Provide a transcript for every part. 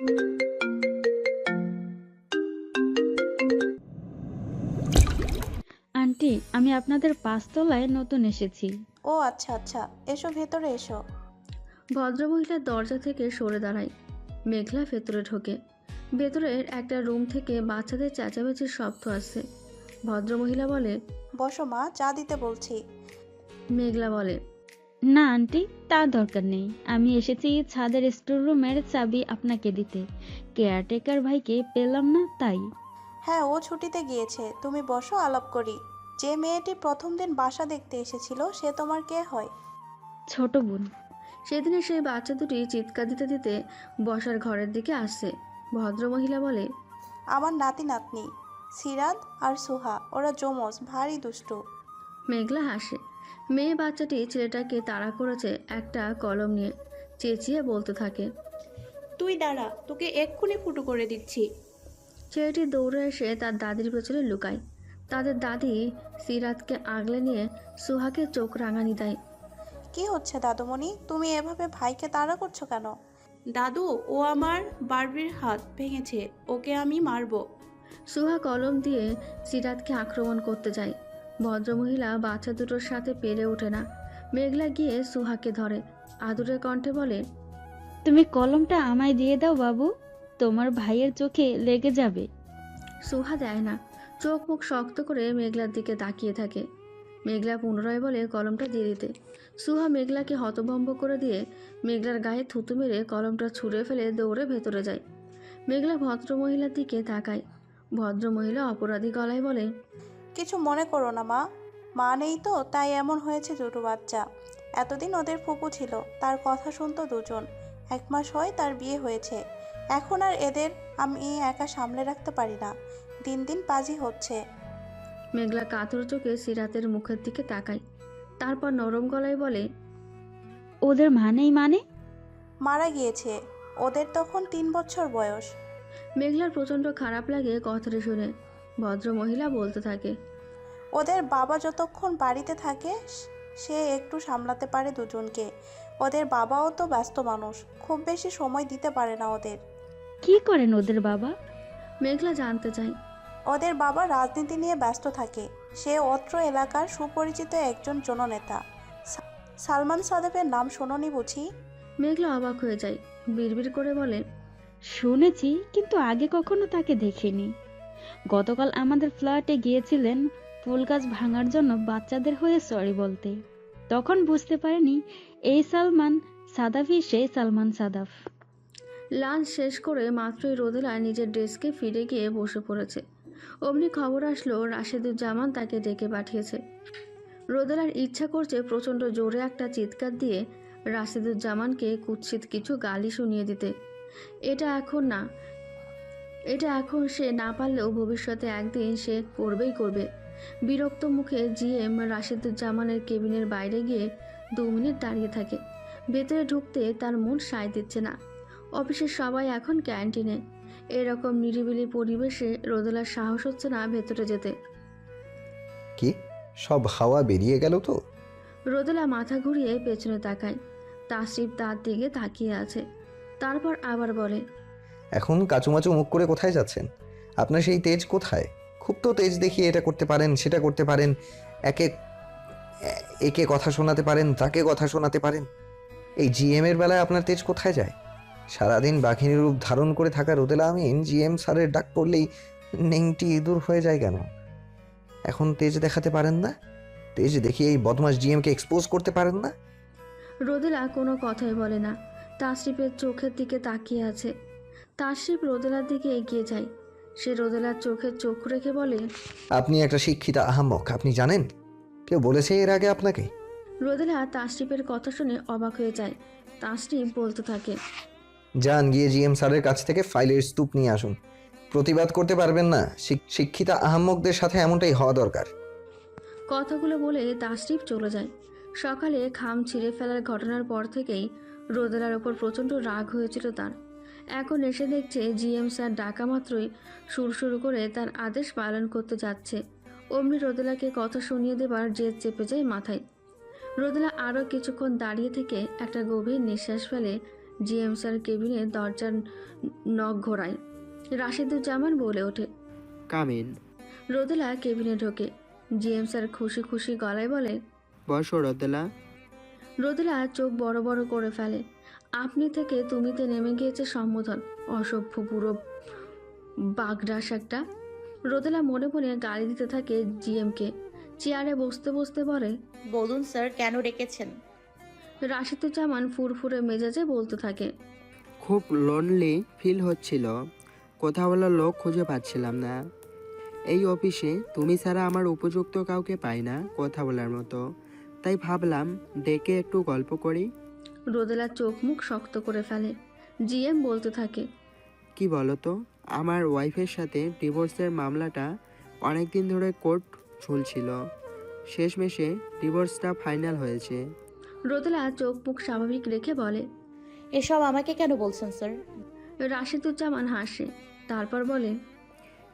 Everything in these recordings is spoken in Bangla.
আন্টি আমি আপনাদের পাঁচতলায় নতুন এসেছি। ও আচ্ছা আচ্ছা। এসো ভেতরে এসো। ভদ্রমহিলার দরজা থেকে সরে দাঁড়ায়। মেঘলা ভেতরে ঢোকে। ভেতরের একটা রুম থেকে বাচ্চাদের চেঁচামেচির শব্দ আসছে। ভদ্রমহিলা বলে বসো মা চা দিতে বলছি। মেঘলা বলে না আন্টি তার দরকার নেই। আমি এসেছি ছাদের স্টোর রুমের চাবি আপনাকে দিতে। কেয়ারটেকার ভাইকে পেলাম না তাই। হ্যাঁ ও ছুটিতে গিয়েছে। তুমি বসো আলাপ করি। যে মেয়েটি প্রথম দিন বাসা দেখতে এসেছিল সে তোমার কে হয়? ছোট বোন। সেদিনে সেই বাচ্চা দুটি চিৎকার দিতে দিতে বসার ঘরের দিকে আসছে। ভদ্রমহিলা বলে আমার নাতি নাতনি সিরাত আর সুহা ওরা জমজ ভারী দুষ্টু। মেঘলা হাসে। মেয়ে বাচ্চাটি ছেলেটাকে তাড়া করেছে একটা কলম নিয়ে। চেঁচিয়ে বলতে থাকে তুই দাঁড়া তোকে এক্ষুনি ফুটো করে দিচ্ছি। ছেলেটি দৌড়ে এসে তার দাদির পেছনে লুকায়। তাদের দাদি সিরাতকে আগলে নিয়ে সুহাকে চোখ রাঙানি দেয়। কি হচ্ছে দাদুমণি? তুমি এভাবে ভাইকে তাড়া করছ কেন? দাদু ও আমার বারবির হাত ভেঙেছে ওকে আমি মারবো। সুহা কলম দিয়ে সিরাতকে আক্রমণ করতে যায়। ভদ্রমহিলা বাচ্চা দুটোর সাথে পেরে ওঠে না। মেঘলা গিয়ে সুহাকে ধরে। আদুরের কণ্ঠে বলে তুমি কলমটা আমায় দিয়ে দাও বাবু তোমার ভাইয়ের চোখে লেগে যাবে। সুহা দেয় না। চোখ মুখ শক্ত করে মেঘলার দিকে তাকিয়ে থাকে। মেঘলা পুনরায় বলে কলমটা দিয়ে দিতে। সুহা মেঘলাকে হতভম্ব করে দিয়ে মেঘলার গায়ে থুতু মেরে কলমটা ছুঁড়ে ফেলে দৌড়ে ভেতরে যায়। মেঘলা ভদ্রমহিলার দিকে তাকায়। ভদ্রমহিলা অপরাধী গলায় বলে কিছু মনে করো না মা। মা নেই তো তাই এমন হয়েছে দুটো বাচ্চা। এতদিন ওদের ফুপু ছিল তার কথা শুনতো দুজন। এক মাস হয় তার বিয়ে হয়েছে। এখন আর এদের আমি একা সামলে রাখতে পারি না। দিন দিন পাজি হচ্ছে। মেঘলা কাতর চোখে সিরাতের মুখের দিকে তাকায়। তারপর নরম গলায় বলে ওদের মানেই মানে? মারা গিয়েছে। ওদের তখন তিন বছর বয়স। মেঘলার প্রচণ্ড খারাপ লাগে কথাটা শুনে। ভদ্রমহিলা বলতে থাকে ওদের বাবা যতক্ষণ বাড়িতে থাকে সে একটু সামলাতে পারে দুজনকে। ওদের বাবাও তো ব্যস্ত মানুষ খুব বেশি সময় দিতে পারে না ওদের। কি করেন ওদের বাবা? মেঘলা জানতে চায় ওদের বাবা রাজনীতি নিয়ে ব্যস্ত থাকে। সে অত্র এলাকার সুপরিচিত একজন জননেতা। সালমান সাদেবের নাম শোনি বুঝি? মেঘলা অবাক হয়ে যায়। বিড়বিড় করে বলে শুনেছি কিন্তু আগে কখনো তাকে দেখিনি। গতকাল আমাদের ফ্ল্যাটে গিয়েছিলেন ফুল গাছ ভাঙার জন্য বাচ্চাদের হয়ে সরি বলতে। তখন বুঝতে পারেনি এই সালমান সাদাফি সেই সালমান সাদাফ। লাঞ্চ শেষ করে মাত্রই রোদেলা নিজের ডেস্কে ফিরে গিয়ে বসে পড়েছে। অমনি খবর আসলো রাশেদুজ্জামান তাকে ডেকে পাঠিয়েছে। রোদেলার ইচ্ছা করছে প্রচণ্ড জোরে একটা চিৎকার দিয়ে রাশেদুজ্জামানকে কুৎসিত কিছু গালি শুনিয়ে দিতে। এটা এখন না, এটা এখন সে না পারলেও ভবিষ্যতে একদিন সে করবেই করবে। বিরক্ত মুখে জিএম রাশেদ জামানের কেবিনের বাইরে গিয়ে দু মিনিট দাঁড়িয়ে থাকে। ভেতরে ঢুকতে তার মন সায় দিচ্ছে না। অফিসের সবাই এখন ক্যান্টিনে। এরকম নিরিবিলি পরিবেশে রোদেলার সাহস হচ্ছে না ভেতরে যেতে। কি? সব হাওয়া বেরিয়ে গেল তো? রোদেলা মাথা ঘুরিয়ে পেছনে তাকায়। তাসরিফ তার দিকে তাকিয়ে আছে। তারপর আবার বলে এখন কাচুমাচু মুখ করে কোথায় যাচ্ছেন? আপনার সেই তেজ কোথায়? খুব তো তেজ দেখিয়ে এটা করতে পারেন, সেটা করতে পারেন, একে একে কথা শোনাতে পারেন, তাকে কথা শোনাতে পারেন। এই জিএম এর বেলায় আপনার তেজ কোথায় যায়? সারাদিন বাঘিনীর রূপ ধারণ করে থাকা রোদেলা আমিন জিএম স্যারের ডাক পড়লেই নেংটি ইঁদুর হয়ে যায় কেন? এখন তেজ দেখাতে পারেন না? তেজ দেখিয়ে এই বদমাস জিএমকে এক্সপোজ করতে পারেন না? রোদেলা কোনো কথাই বলে না। তাসরিফের চোখের দিকে তাকিয়ে আছে। তাসরিফ রোদেলার দিকে এগিয়ে যায়। সে রোদেলার চোখে চোখ রেখে বলে আপনি একটা শিক্ষিতা আহাম্মক আপনি জানেন? কেউ বলেছে এর আগে আপনাকে? রোদেলা তাসরিফের কথা শুনে অবাক হয়ে যায়। তাসরিফ বলতে থাকে যান গিয়ে জিএম স্যারের কাছ থেকে ফাইলের স্তূপ নিয়ে আসুন। প্রতিবাদ করতে পারবেন না। শিক- শিক্ষিতা আহাম্মকদের সাথে এমনটাই হওয়া দরকার। কথাগুলো বলে তাসরিফ চলে যায়। সকালে খাম ছিঁড়ে ফেলার ঘটনার পর থেকেই রোদেলার ওপর প্রচণ্ড রাগ হয়েছিল তার। এখন এসে দেখছে জিএম স্যার ডাকা মাত্রই সুর শুরু করে তার আদেশ পালন করতে যাচ্ছে। অমনি রোদেলাকে কথা শুনিয়ে দেবার জেদ চেপে যায় মাথায়। রোদেলা আরও কিছুক্ষণ দাঁড়িয়ে থেকে একটা গভীর নিঃশ্বাস ফেলে জিএম স্যার কেবিনের দরজার নখ ঘোরায়। রাশেদুজ্জামান বলে ওঠে কামিন রোদেলা কেবিনে ঢোকে। জিএম স্যার খুশি খুশি গলায় বলে বসো রোদেলা। রোদেলা চোখ বড় বড় করে ফেলে। আপনি থেকে তুমিতে নেমে গিয়েছে সম্বোধন। অসভ্য পুরো বাগডাস একটা। রোদেলা মনে মনে গালি দিতে থাকে জিএমকে। চেয়ারে বসতে বসতে বলে বলুন স্যার কেন ডেকেছেন? রাশিদুজ্জামান ফুরফুরে মেজাজে বলতে থাকে খুব লনলি ফিল হচ্ছিল। কথা বলার লোক খুঁজে পাচ্ছিলাম না। এই অফিসে তুমি ছাড়া আমার উপযুক্ত কাউকে পাই না কথা বলার মতো। তাই ভাবলাম ডেকে একটু গল্প করি। রোদেলা চোখ মুখ শক্ত করে ফেলে। জিএম বলতে থাকে কি বলো তো আমার ওয়াইফের সাথে ডিভোর্সের মামলাটা অনেক দিন ধরে কোর্ট ঝুলছিল শেষমেশে ডিভোর্সটা ফাইনাল হয়েছে। রোদেলা চোখ মুখ স্বাভাবিক রেখে বলে এসব আমাকে কেন বলছেন স্যার? রাশিদুজ্জামান হাসে তারপর বলে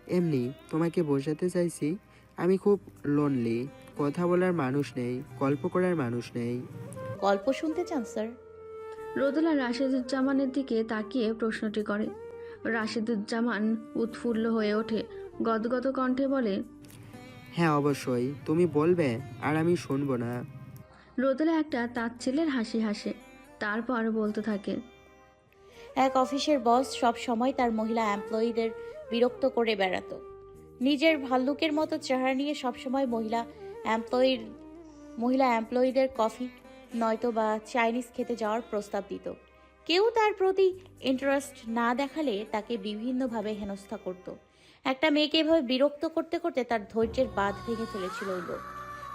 এমনি তোমাকে বোঝাতে চাইছি আমি খুব লোনলি কথা বলার মানুষ নেই গল্প করার মানুষ নেই। গল্প শুনতে চান স্যার? রোদেলা রাশেদুজ্জামানের দিকে তাকিয়ে প্রশ্নটি করে। রাশেদুজ্জামান উৎফুল্ল হয়ে ওঠে গদগদ কণ্ঠে বলে হ্যাঁ অবশ্যই তুমি বলবে আর আমি শুনব না। রোদেলা একটা তার ছেলের হাসি হাসে তারপর বলতে থাকে এক অফিসের বস সব সময় তার মহিলা এমপ্লয়ীদের বিরক্ত করে বেড়াতো। নিজের ভাল্লুকের মতো চেহারা নিয়ে সবসময় মহিলা এমপ্লয়ির মহিলা এমপ্লয়ীদের কফি নয়তো বা চাইনিজ খেতে যাওয়ার প্রস্তাব দিত। কেউ তার প্রতি ইন্টারেস্ট না দেখালে তাকে বিভিন্নভাবে হেনস্থা করত। একটা মেয়েকে এভাবে বিরক্ত করতে করতে তার ধৈর্যের বাঁধ ভেঙে ফেলেছিল ওই লোক।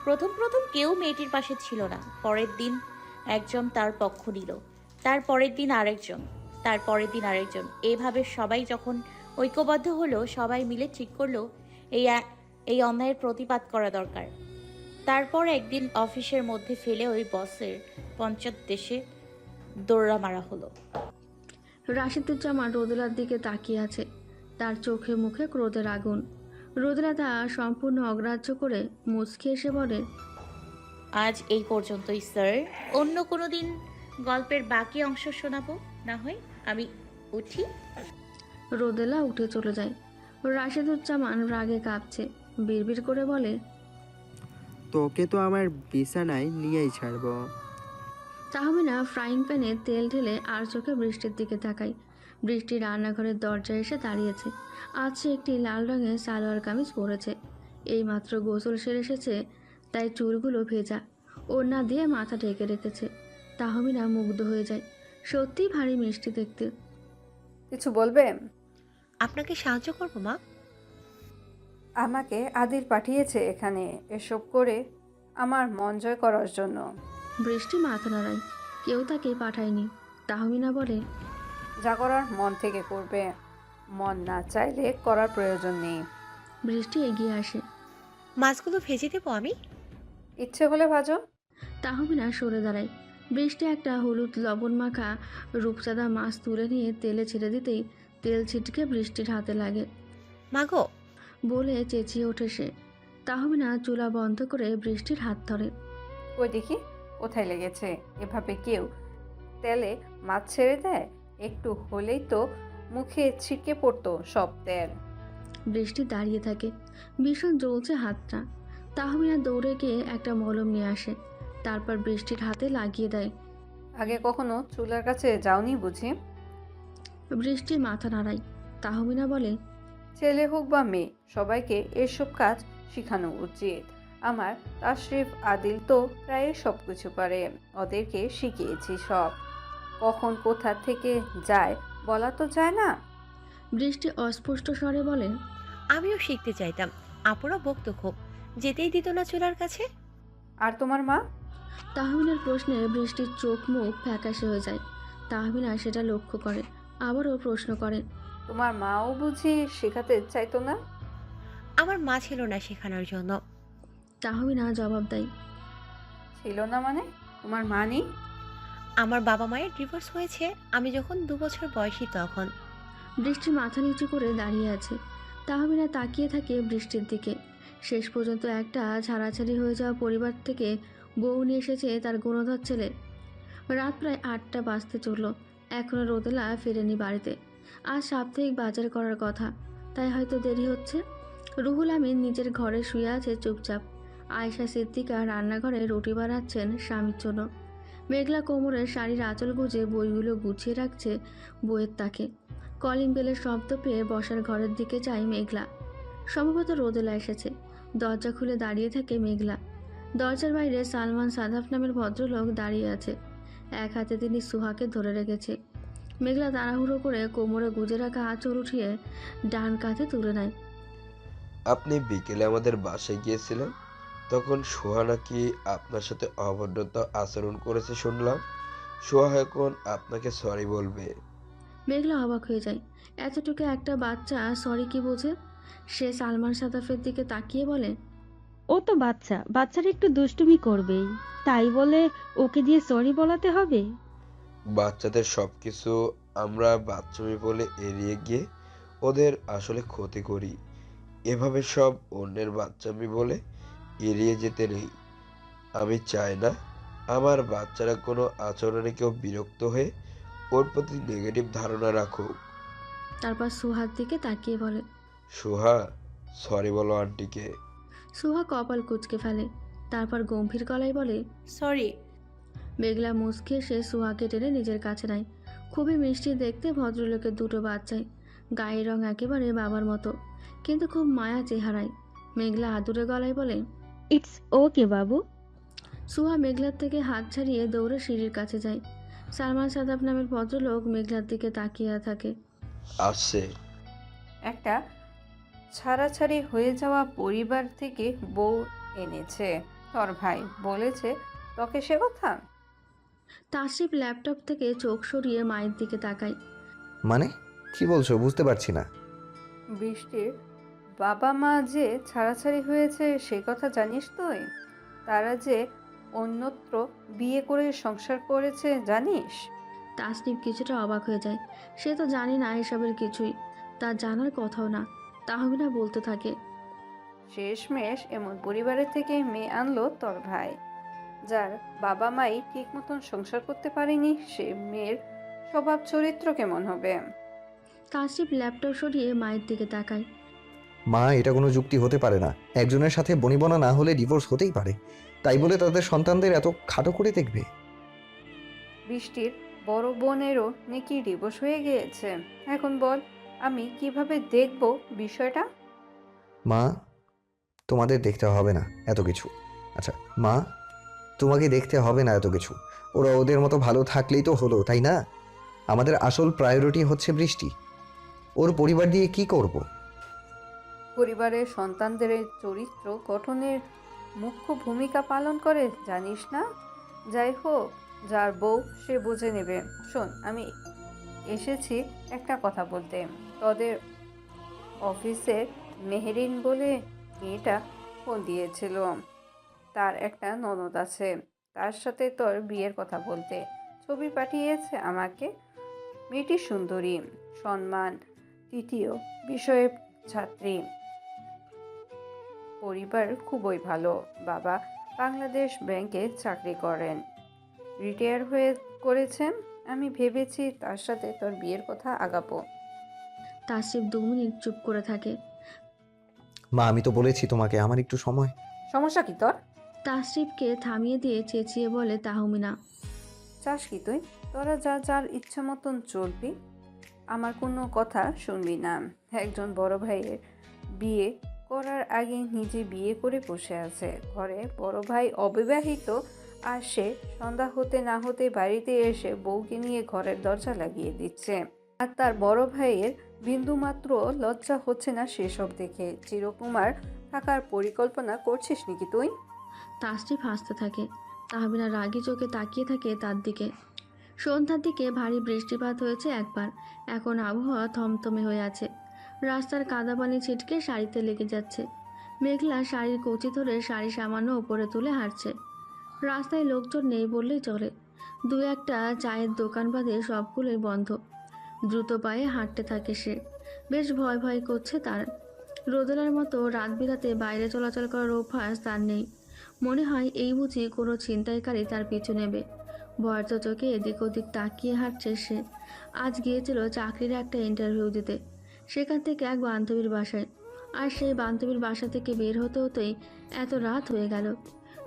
প্রথম প্রথম কেউ মেয়েটির পাশে ছিল না। পরের দিন একজন তার পক্ষ নিল। তার পরের দিন আরেকজন। তার পরের দিন আরেকজন। এভাবে সবাই যখন ঐক্যবদ্ধ হলো, সবাই মিলে ঠিক করল, এই এই অন্যায়ের প্রতিবাদ করা দরকার। তারপর একদিন অফিসের মধ্যে ফেলে ওই বসের পঞ্চায়েত দেশে দৌড়া মারা হলো। রাশিদুজ্জামান রোদেলার দিকে তাকিয়ে আছে। তার চোখে মুখে ক্রোধের আগুন। রোদেলা তা সম্পূর্ণ অগ্রাহ্য করে মুচকে এসে বলে আজ এই পর্যন্তই স্যার। অন্য কোনো দিন গল্পের বাকি অংশ শোনাবো? না হয় আমি উঠি? রোদেলা উঠে চলে যায়। রাশেদুজ্জামান রাগে কাঁপছে বিড়বিড় করে বলে তোকে তো আমার বিছানায় নিয়েই ছাড়বো। তাহমিনা ফ্রাইং প্যানে তেল ঢেলে আর চোখে বৃষ্টির দিকে তাকাই বৃষ্টি রান্নাঘরের দরজায় এসে দাঁড়িয়েছে। আজ সে একটি লাল রঙের সালোয়ার কামিজ পরেছে। এইমাত্র গোসল সেরে এসেছে তাই চুলগুলো ভেজা। ওড়না দিয়ে মাথা ঢেকে রেখেছে। তাহমিনা মুগ্ধ হয়ে যায়। সত্যিই ভারী মিষ্টি দেখতে। কিছু বলবে আপনাকে সাহায্য করব মা? আমাকে আদিল পাঠিয়েছে এখানে এসব করে আমার মন জয় করার জন্য। বৃষ্টি মাথা নাড়ায়। কেউ তাকে পাঠায়নি। তাহমিনা বলে যা করার মন থেকে করবে। মন না চাইলে করার প্রয়োজন নেই। বৃষ্টি এগিয়ে আসে। মাছগুলো ভেজে দেবো আমি? ইচ্ছে হলে ভাজো। তাহমিনা সরে দাঁড়ায়। বৃষ্টি একটা হলুদ লবণ মাখা রূপচাঁদা মাছ তুলে নিয়ে তেলে ছেড়ে দিতেই তেল ছিটকে বৃষ্টির হাতে লাগে। মাগো বলে চেঁচিয়ে ওঠে সে। তাহমিনা চুলা বন্ধ করে বৃষ্টির হাত ধরে। ওই দেখি? কোথায় লেগেছে? এভাবে কেউ তেলে মাছ ছেড়ে দেয়? একটু হলেই তো মুখে ছিটকে পড়তো সব তেল। বৃষ্টি দাঁড়িয়ে থাকে। ভীষণ জ্বলছে হাতটা। তাহমিনা দৌড়ে গিয়ে একটা মলম নিয়ে আসে। তারপর বৃষ্টির হাতে লাগিয়ে দেয়। আগে কখনো চুলার কাছে যাওনি বুঝি? বৃষ্টি মাথা নাড়ায়। তাহমিনা বলে ছেলে হোক বা মেয়ে সবাইকে এসব কাজ শেখানো উচিত। আমার তাশরিফ আদিল তো প্রায় সব কিছু পারে। ওদেরকে শিখিয়েছি সব। কখন কোথা থেকে যায় বলা তো যায় না। বৃষ্টি অস্পষ্ট স্বরে বলেন আমিও শিখতে চাইতাম। আপুরা বকতো খুব যেতেই দিত না চুলার কাছে? আর তোমার মা? তাহমিনার প্রশ্নে বৃষ্টির চোখ মুখ ফ্যাকাশে হয়ে যায়। তাহমিনা সেটা লক্ষ্য করে আবারও প্রশ্ন করে তোমার মাও বুঝি শেখাতে চাইতো না? আমার মা ছিল না শেখানোর জন্য। তাহমিনা জবাব দেয়। ছিল না মানে? তোমার মা নেই? আমার বাবা মায়ের ডিভোর্স হয়েছে আমি যখন দু বছর বয়সী তখন। বৃষ্টি মাথা নিচু করে দাঁড়িয়ে আছে। তাহমিনা তাকিয়ে থাকে বৃষ্টির দিকে। শেষ পর্যন্ত একটা ছাড়াছাড়ি হয়ে যাওয়া পরিবার থেকে বউ নিয়ে এসেছে তার গুণধর ছেলে। রাত প্রায় আটটা বাজতে চলল। এখনও রোদেলা ফেরেনি বাড়িতে। আজ সাপ্তাহিক বাজার করার কথা। তাই হয়তো দেরি হচ্ছে। রুহুল আমিন নিজের ঘরে শুয়ে আছে চুপচাপ। আয়েশা, সিদ্দিকা রান্নাঘরে রুটি বানাচ্ছেন স্বামীর জন্য। মেঘলা কোমরের শাড়ির আঁচল গুজে বইগুলো গুছিয়ে রাখছে বইয়ের তাকে। কলিং বেলের শব্দ পেয়ে বসার ঘরের দিকে যায় মেঘলা। সম্ভবত রোদেলা এসেছে। দরজা খুলে দাঁড়িয়ে থাকে মেঘলা। দরজার বাইরে সালমান সাদাফ নামের ভদ্রলোক দাঁড়িয়ে আছে। এক হাতে তিনি সুহাকে ধরে রেখেছে। মেঘলা তাড়াহুড়ো করে কোমরে গুজে রাখা আঁচল উঠিয়ে ডান কাঁধে তুলে নেয়। আপনি বিকেলে আমাদের বাসায় গিয়েছিলেন? তখন সোহা নাকি আপনার সাথে অভদ্রতা আচরণ করেছে শুনলাম। সোহা এখন আপনাকে সরি বলবে। মেঘলা অবাক হয়ে যায়। এতটুকু একটা বাচ্চা সরি কি বোঝে? সে সালমান সাদাফের দিকে তাকিয়ে বলে ও তো বাচ্চা বাচ্চারা একটু দুষ্টুমি করবেই। তাই বলে ওকে দিয়ে সরি বলাতে হবে? বাচ্চাদের সব কিছু আমরা বাচ্চামি বলে এড়িয়ে গিয়ে ওদের আসলে ক্ষতি করি। এভাবে সব অন্যের বাচ্চামি বলে এড়িয়ে যেতে নেই। আমি চাই না আমার বাচ্চারা কোনো আচরণে কেউ বিরক্ত হয়ে ওর প্রতি নেগেটিভ ধারণা রাখুক। তারপর সুহার দিকে তাকিয়ে বলে সুহা সরি বলো আন্টিকে। সুহা কপাল কুচকে ফেলে তারপর গম্ভীর গলায় বলে সরি মেঘলা মুসকে সে সুহাকে টেনে নিজের কাছে নেয়। খুবই মিষ্টি দেখতে ভদ্রলোকের দুটো বাচ্চায় গায়ের রং একেবারে বাবার মতো কিন্তু খুব মায়া চেহারায়। মেঘলা আদুরে গলায় বলে ইটস ওকে বাবু। সুহা মেঘলার থেকে হাত ছাড়িয়ে দৌড়ে সিঁড়ির কাছে যায়। সালমান সাদাব নামের ভদ্রলোক মেঘলার দিকে তাকিয়ে থাকে। আসছে। একটা ছাড়াছাড়ি হয়ে যাওয়া পরিবার থেকে বউ এনেছে। তোর ভাই বলেছে তোকে সে কথা? তাসিফ ল্যাপটপ থেকে চোখ সরিয়ে মায়ের দিকে তাকায়। মানে? কি বলছো? বুঝতে পারছি না। বৃষ্টির বাবা মা যে ছাড়াছাড়ি হয়েছে সে কথা জানিস তুই? তারা যে অন্যত্র বিয়ে করে সংসার করেছে জানিস? তাসনিফ কিছুটা অবাক হয়ে যায়। সে তো জানি না এসবের কিছুই। তার জানার কথাও না। তাহমিনা বলতে থাকে শেষমেশ এমন পরিবারের থেকে মেয়ে আনলো তোর ভাই। যার বাবা মাই ঠিক মতন সংসার করতে পারেনি সে মেয়ের স্বভাব চরিত্র কেমন হবে? তাসনিফ ল্যাপটপ সরিয়ে মায়ের দিকে তাকায়। মা এটা কোনো যুক্তি হতে পারে না। একজনের সাথে বনিবনা না হলে ডিভোর্স হতেই পারে। তাই বলে তাদের সন্তানদের এত খাটো করে দেখবে? বৃষ্টির বড় বোনেরও নাকি ডিভোর্স হয়ে গিয়েছে। এখন বল আমি কীভাবে দেখব বিষয়টা? মা তোমাদের দেখতে হবে না এত কিছু। আচ্ছা মা তোমাকে দেখতে হবে না এত কিছু। ওরা ওদের মতো ভালো থাকলেই তো হলো, তাই না? আমাদের আসল প্রায়োরিটি হচ্ছে বৃষ্টি। ওর পরিবার দিয়ে কি করব। পরিবারের সন্তানদের চরিত্র গঠনের মুখ্য ভূমিকা পালন করে, জানিস না? যাই হোক, যার বউ সে বুঝে নেবে। শোন, আমি এসেছি একটা কথা বলতে। তোদের অফিসে মেহেরিন বলে মেয়েটা ফোন দিয়েছিল। তার একটা ননদ আছে। তার সাথে তোর বিয়ের কথা বলতে। ছবি পাঠিয়েছে আমাকে। মেয়েটি সুন্দরী সম্মান তৃতীয় বিষয়ে ছাত্রী। পরিবার খুবই ভালো। বাবা বাংলাদেশ ব্যাংকে চাকরি করেন। রিটায়ার হয়ে করেছেন। আমি ভেবেছি তার সাথে তোর বিয়ের কথা আগাবো। তাসিফ দু মিনিট চুপ করে থাকে। মা আমি তো বলেছি তোমাকে আমার একটু সময়। সমস্যা কি তোর? তাসরিফকে থামিয়ে দিয়ে চেঁচিয়ে বলে তাহমিনা, চাস কি তুই? তোরা যা যার ইচ্ছা মতন চলবি। আমার কোনো কথা শুনবি না। একজন বড় ভাইয়ের বিয়ে করার আগে নিজে বিয়ে করে বসে আছে। ঘরে বড় ভাই অবিবাহিত আর সে সন্ধ্যা হতে না হতে বাড়িতে এসে বউকে নিয়ে ঘরের দরজা লাগিয়ে দিচ্ছে। আর তার বড় ভাইয়ের বিন্দুমাত্র লজ্জা হচ্ছে না সেসব দেখে। চিরকুমার থাকার পরিকল্পনা করছিস নাকি তুই? তাসরিফ হাসতে থাকে। তাহমিনা রাগি চোখে তাকিয়ে থাকে তার দিকে। সন্ধ্যার দিকে ভারী বৃষ্টিপাত হয়েছে একবার। এখন আবহাওয়া থমথমে হয়ে আছে। রাস্তার কাদা পানি ছিটকে শাড়িতে লেগে যাচ্ছে। মেঘলা শাড়ির কচি ধরে শাড়ি সামান্য ওপরে তুলে হাঁটছে। রাস্তায় লোকজন নেই বললেই চলে। দু একটা চায়ের দোকান বাদে সবগুলোই বন্ধ। দ্রুত পায়ে হাঁটতে থাকে সে। বেশ ভয় ভয় করছে তার। রোদেলার মতো রাত বিরাতে বাইরে চলাচল করার অভ্যাস তার নেই। মনে হয় এই বুঝি কোনো ছিনতাইকারী তার পিছু নেবে। ভয়ত চোখে এদিক ওদিক তাকিয়ে হাঁটছে সে। আজ গিয়েছিল চাকরির একটা ইন্টারভিউ দিতে। সেখান থেকে এক বান্ধবীর বাসায়। আর সেই বান্ধবীর বাসা থেকে বের হতে হতেই এত রাত হয়ে গেল।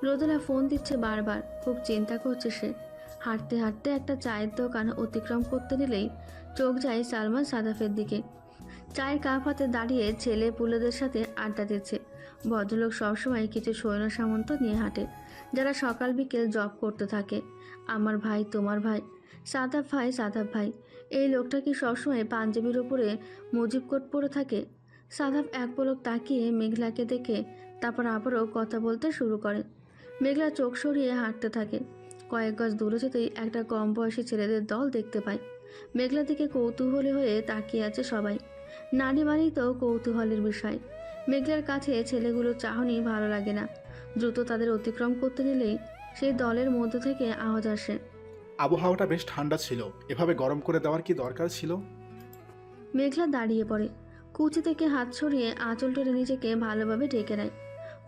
রোদেলা ফোন দিচ্ছে বারবার। খুব চিন্তা করছে সে। হাঁটতে হাঁটতে একটা চায়ের দোকান অতিক্রম করতে নিলেই চোখ যায় সালমান সাদাফের দিকে। চায়ের কাপ হাতে দাঁড়িয়ে ছেলে পুলেদের সাথে আড্ডা দিচ্ছে। ভদ্রলোক সবসময় কিছু সৈন্য সামন্ত নিয়ে হাঁটে। যারা সকাল বিকেল জব করতে থাকে। আমার ভাই, তোমার ভাই, সাদাব ভাই সাদাব ভাই, এই লোকটা কি সবসময় পাঞ্জাবির ওপরে মুজিব কোট পরে থাকে? সাদাব এক পলক তাকিয়ে মেঘলাকে দেখে, তারপর আবারও কথা বলতে শুরু করে। মেঘলা চোখ সরিয়ে হাঁটতে থাকে। কয়েক গজ দূরে যেতেই একটা কম বয়সী ছেলেদের দল দেখতে পায়। মেঘলা দিকে কৌতূহলী হয়ে তাকিয়ে আছে সবাই। নারী মানেই তো কৌতূহলের বিষয়। মেঘলার কাছে ছেলেগুলোর চাহনি ভালো লাগে না। দ্রুত তাদের অতিক্রম করতে নিলেই সেই দলের মধ্য থেকে আওয়াজ আসে। আবহাওয়াটা বেশ ঠান্ডা ছিল। এভাবে গরম করে দেওয়ার কি দরকার ছিল? মেঘলা দাঁড়িয়ে পড়ে। কুচি থেকে হাত সরিয়ে আঁচল টেনে নিজেকে ভালোভাবে ঢেকে নেয়।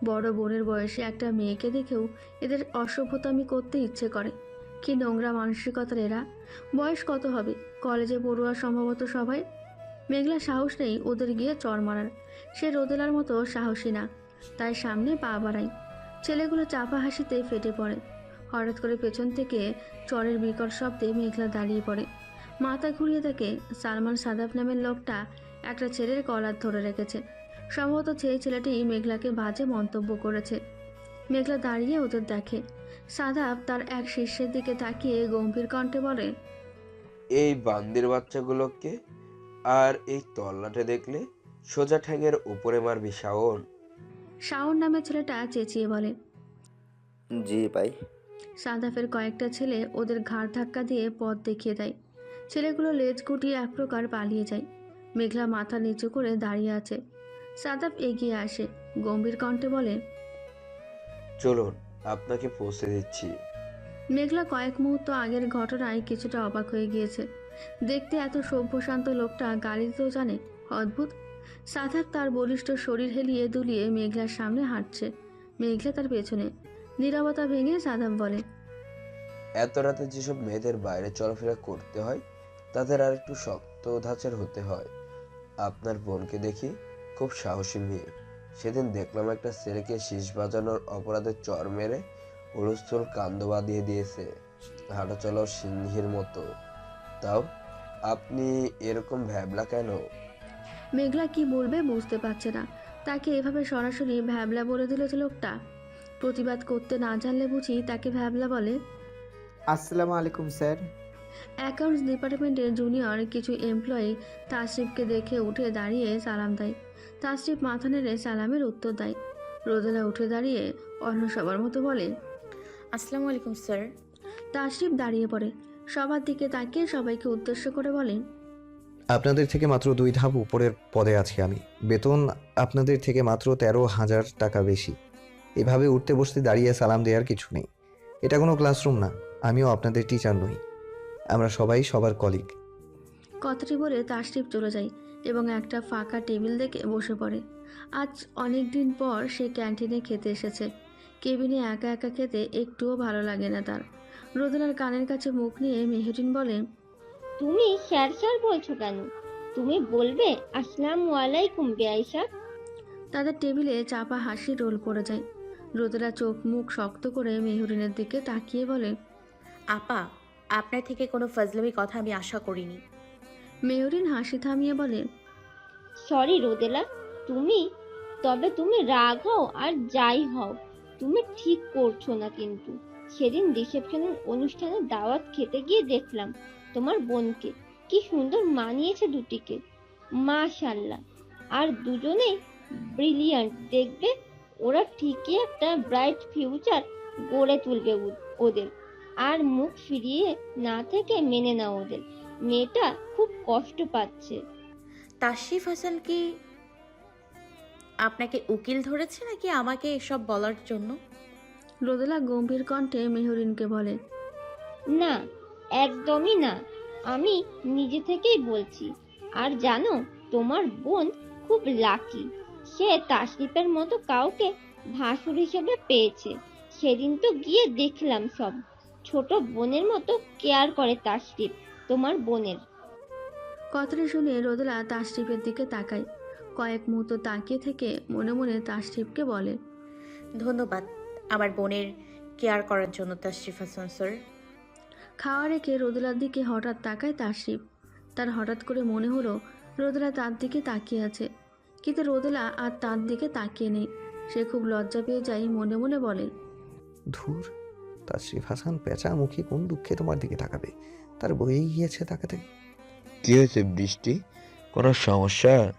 বড় বোনের বয়সে একটা মেয়েকে দেখেও এদের অসভ্যতামি করতে ইচ্ছে করে। কি নোংরা মানসিকতার এরা। বয়স কত হবে? কলেজে পড়ুয়া সম্ভবত সবাই। মেঘলা সাহস নেই ওদের গিয়ে চর মারার। সে রোদেলার মতো সাহসী না। তাই সামনে পা বাড়ায়। ছেলেগুলো চাপা হাসিতে ফেটে পড়ে। হঠাৎ করে পেছন থেকে চরের বিকট শব্দে মেঘলা দাঁড়িয়ে পড়ে। মাথা ঘুরিয়ে দেখে সালমান সাদাব নামের লোকটা একটা ছেলের কলার ধরে রেখেছে। সম্ভবত সেই ছেলেটি মেঘলাকে বাজে মন্তব্য করেছে। মেঘলা দাঁড়িয়ে ওদের দেখে। সাদাব তার এক শিষ্যের দিকে তাকিয়ে গম্ভীর কণ্ঠে বলে, এই বান্দির বাচ্চাগুলোকে আর এই তল্লাটে দেখলে সোজা ঠ্যাঙের উপরে মারবি শাওন? শাওন নামের ছেলেটা চেঁচিয়ে বলে জি ভাই। সাদাফের কয়েকটা ছেলে ওদের ঘাড় ধাক্কা দিয়ে পথ দেখিয়ে দেয়। ছেলেগুলো লেজ গুটিয়ে এক প্রকার পালিয়ে যায়। মেঘলা মাথা নিচু করে দাঁড়িয়ে আছে। সাদাফ এগিয়ে আসে গম্ভীর কণ্ঠে বলে চলুন আপনাকে পৌঁছে দিচ্ছি। মেঘলা কয়েক মুহূর্ত আগের ঘটনায় কিছুটা অবাক হয়ে গিয়েছে। দেখতে এত সভ্যশান্ত লোকটা গাড়িতেও জানে অদ্ভুত সাদাফ তার বলিষ্ঠ শরীর হেলিয়ে দুলিয়ে মেঘলার সামনে হাঁটছে। মেঘলা তার পেছনে। নীরবতা ভেঙে সাদাফ বলে, এত রাতে যেসব মেয়েদের বাইরে চলাফেরা করতে হয়, তাদের আর একটু শক্ত ধাঁচের হতে হয়। আপনার বোনকে দেখি, খুব সাহসী মেয়ে। সেদিন দেখলাম একটা ছেলেকে শীষ বাজানোর অপরাধে চর মেরে হুলস্থুল কান্দ বাঁধিয়ে দিয়েছে। হাঁটা চলাও সিংহীর মতো। তাও, আপনি এরকম ভ্যাবলা কেন? মেঘলা কি বলবে বুঝতে পারছে না। তাকে এভাবে সরাসরি ভ্যাবলা বলে দিল যে লোকটা। প্রতিবাদ করতে না জানলে বুঝি তাকে ভ্যাবলা বলে। আসসালামু আলাইকুম স্যার। অ্যাকাউন্টস ডিপার্টমেন্টের জুনিয়র কিছু এমপ্লয়ি তাসরিফকে দেখে উঠে দাঁড়িয়ে সালাম দেয়। তাসরিফ মাথা নেড়ে সালামের উত্তর দেয়। রোদেলা উঠে দাঁড়িয়ে অন্য সবার মতো বলে আসসালামু আলাইকুম স্যার। তাসরিফ দাঁড়িয়ে পড়ে। সবার দিকে তাকিয়ে সবাইকে উদ্দেশ্য করে বলেন আপনাদের থেকে মাত্র দুই ধাপ উপরের পদে আছি আমি। বেতন আপনাদের থেকে মাত্র তেরো হাজার টাকা বেশি। এভাবে উঠতে বসতে দাঁড়িয়ে সালাম দেওয়ার কিছু নেই। এটা কোনো ক্লাসরুম না। আমিও আপনাদের টিচার নই। আমরা সবাই সবার কলিগ। কথাটি বলে তাসরিফ চলে যায় এবং একটা ফাঁকা টেবিল দেখে বসে পড়ে। আজ অনেক দিন পর সে ক্যান্টিনে খেতে এসেছে। কেবিনে একা একা খেতে একটুও ভালো লাগে না তার। রোদেলার কানের কাছে মুখ নিয়ে মেহরিন বলে তুমি স্যার স্যার বলছো কেন? তুমি বলবে আসসালামু আলাইকুম বেআইসা। তাদের টেবিলে চাপা হাসি রোল পড়ে যায়। রোদেলা চোখ মুখ শক্ত করে মেহরিনের দিকে তাকিয়ে বলে আপা আপনার থেকে কোনো ফজলামি কথা আমি আশা করিনি। মেহরিন হাসি থামিয়ে বলে সরি রোদেলা তুমি তবে তুমি রাগ হও আর যাই হও তুমি ঠিক করছ না কিন্তু। সেদিন রিসেপশনের অনুষ্ঠানে দাওয়াত খেতে গিয়ে দেখলাম তোমার বোনকে। কি সুন্দর মানিয়েছে দুটিকে। মাশাল্লাহ। আর দুজনেই ব্রিলিয়ান্ট দেখবে ওরা ঠিকই একটা ব্রাইট ফিউচার গড়ে তুলবে ও- ওদের। আর মুখ ফিরিয়ে না থেকে মেনে নাও ওদের। মেয়েটা খুব কষ্ট পাচ্ছে। তাশরিফ হাসান কি আপনাকে উকিল ধরেছে নাকি আমাকে এসব বলার জন্য? রোদেলা গম্ভীর কণ্ঠে মেহরিনকে বলে না একদমই না। আমি নিজে থেকেই বলছি আর জানো তোমার বোন খুব লাকি। সে তাসরিফের মতো কাউকে ভাসুর হিসেবে পেয়েছে। সেদিন তো গিয়ে দেখলাম সব। ছোট বোনের মতো কেয়ার করে তাসরিফ তোমার বোনের। কথাটা শুনে রোদেলা তাশরিফের দিকে তাকায়। কয়েক মুহূর্ত তাকিয়ে থেকে মনে মনে তাশরিফকে বলে ধন্যবাদ আমার বোনের কেয়ার করার জন্য তাশরিফ হাসান স্যার। খাওয়া রেখে রোদেলার দিকে হঠাৎ তাকায় তাশরিফ তার হঠাৎ করে মনে হলো রোদেলা তার দিকে তাকিয়ে আছে। কিন্তু রোদেলা আর তার দিকে তাকিয়ে নেই। সে খুব লজ্জা পেয়ে যায় মনে মনে বলে ধুর তাশরিফ হাসান পেঁচা মুখী কোন দুঃখে তোমার দিকে তাকাবে? তার বইয়েই গিয়েছে তাকাতে। কি হয়েছে বৃষ্টি? কোনো সমস্যা?